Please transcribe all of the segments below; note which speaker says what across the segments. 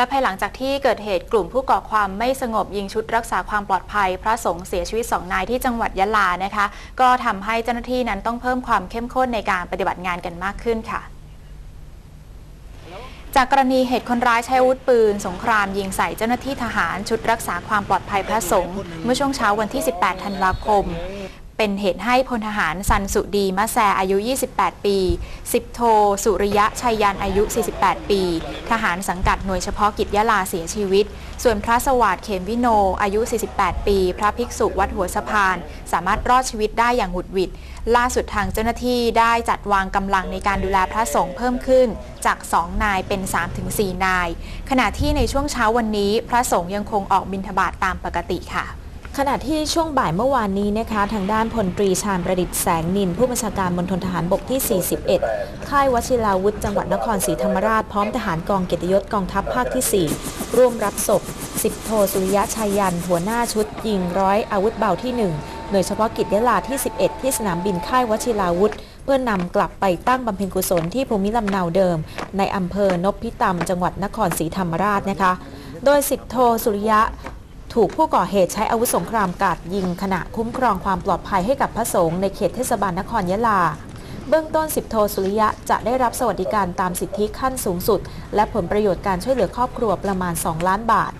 Speaker 1: และภายหลังจากที่เกิดเหตุกลุ่มผู้ก่อความไม่สงบยิงชุดรักษาความปลอดภัย พระสงฆ์เสียชีวิตสองนายที่จังหวัดยะลานะคะ ก็ทำให้เจ้าหน้าที่นั้นต้องเพิ่มความเข้มข้นในการปฏิบัติงานกันมากขึ้นค่ะจากกรณีเหตุคนร้ายใช้อาวุธปืน สงครามยิงใส่เจ้าหน้าที่ทหารชุดรักษาความปลอดภัยพระสงฆ์เมื่อช่วงเช้าวันที่ 18 ธันวาคม เป็นเหตุให้พลทหารสันสุดีมะแซอายุ 28 ปี10โท สุริยะชัยยันอายุ 48 ปี ทหารสังกัดหน่วยเฉพาะกิจยะลาเสียชีวิต ส่วนพระสวัสดิ์เขมวิโน อายุ 48 ปี พระภิกษุวัดหัวสะพาน สามารถรอดชีวิตได้อย่างหุดหวิด ล่าสุดทางเจ้าหน้าที่ได้จัดวางกำลังในการดูแลพระสงฆ์เพิ่มขึ้นจาก 2 นายเป็น 3-4 นาย ขณะที่ในช่วงเช้าวันนี้ พระสงฆ์ยังคงออกบิณฑบาตตามปกติค่ะ
Speaker 2: ขณะที่ช่วงบ่ายเมื่อวานนี้นะคะทางด้านพลตรีชาญประดิษฐ์แสงนิน ผู้บัญชาการมณฑลทหารบกที่ 41 ค่ายวชิราวุธจังหวัดนครศรีธรรมราชพร้อมทหารกองเกียรติยศกองทัพภาคที่ 4 ร่วมรับศพ10โทสุริยะชัยยัน หัวหน้าชุด ยิงร้อยอาวุธเบาที่ 1 หน่วยเฉพาะกิจยะลาที่ 11 ที่สนามบินค่ายวชิราวุธ เพื่อนำกลับไปตั้งบำเพ็ญกุศลที่ภูมิลำเนาเดิม ในอำเภอนพิตำจังหวัดนครศรีธรรมราชนะคะ โดย10โทสุริยะ ถูกผู้ก่อเหตุใช้อาวุธสงครามกาดยิงขณะคุ้มครองความปลอดภัยให้กับพระสงฆ์ในเขตเทศบาลนครยะลา เบื้องต้น10โทสุริยะจะได้รับสวัสดิการตามสิทธิขั้นสูงสุด และผลประโยชน์การช่วยเหลือครอบครัวประมาณ 2 ล้านบาท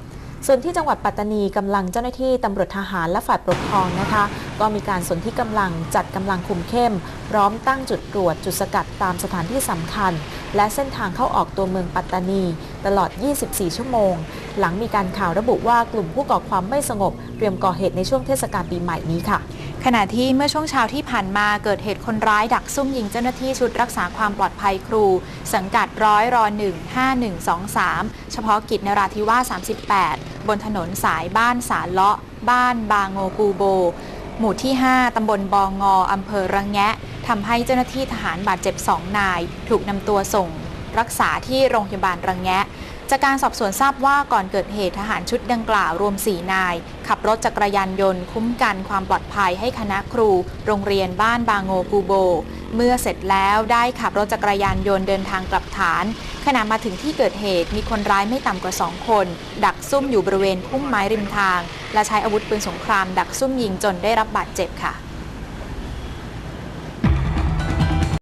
Speaker 2: ส่วนที่จังหวัดปัตตานีกำลังเจ้าหน้าที่ตำรวจทหารและฝ่ายปกครองนะคะ ก็มีการสนที่กำลังจัดกำลังคุมเข้ม พร้อมตั้งจุดตรวจจุดสกัดตามสถานที่สำคัญ และเส้นทางเข้าออกตัวเมืองปัตตานี ตลอด 24 ชั่วโมง หลังมีการข่าวระบุว่ากลุ่มผู้ก่อความไม่สงบ เตรียมก่อเหตุในช่วงเทศกาลปีใหม่นี้ค่ะ
Speaker 1: ขณะที่เมื่อช่วงเช้าที่ผ่านมาเกิดเหตุคนร้ายดักซุ่มยิงเจ้าหน้าที่ชุดรักษาความปลอดภัยครู สังกัดร้อยรอ1 5123เฉพาะกิจนราธิวาส38 บนถนนสายบ้านสาเลาะ บ้านบางโงกูโบ หมู่ที่ 5 ตำบลบองงออำเภอระแงะทำให้เจ้าหน้าที่ทหารบาดเจ็บ 2 นาย ถูกนำตัวส่งรักษาที่โรงพยาบาลระแงะ จากการสอบสวนทราบว่าก่อนเกิดเหตุทหารชุดดังกล่าวรวม 4 นาย ขับรถจักรยานยนต์คุ้มกันความปลอดภัยให้คณะครู โรงเรียนบ้านบางโงกูโบ เมื่อเสร็จแล้วได้ขับรถจักรยานยนต์เดินทางกลับฐาน ขณะมาถึงที่เกิดเหตุมีคนร้ายไม่ต่ำกว่า 2 คน ดักซุ่มอยู่บริเวณพุ่มไม้ริมทาง และใช้อาวุธปืนสงคราม ดักซุ่มยิงจนได้รับบาดเจ็บค่ะ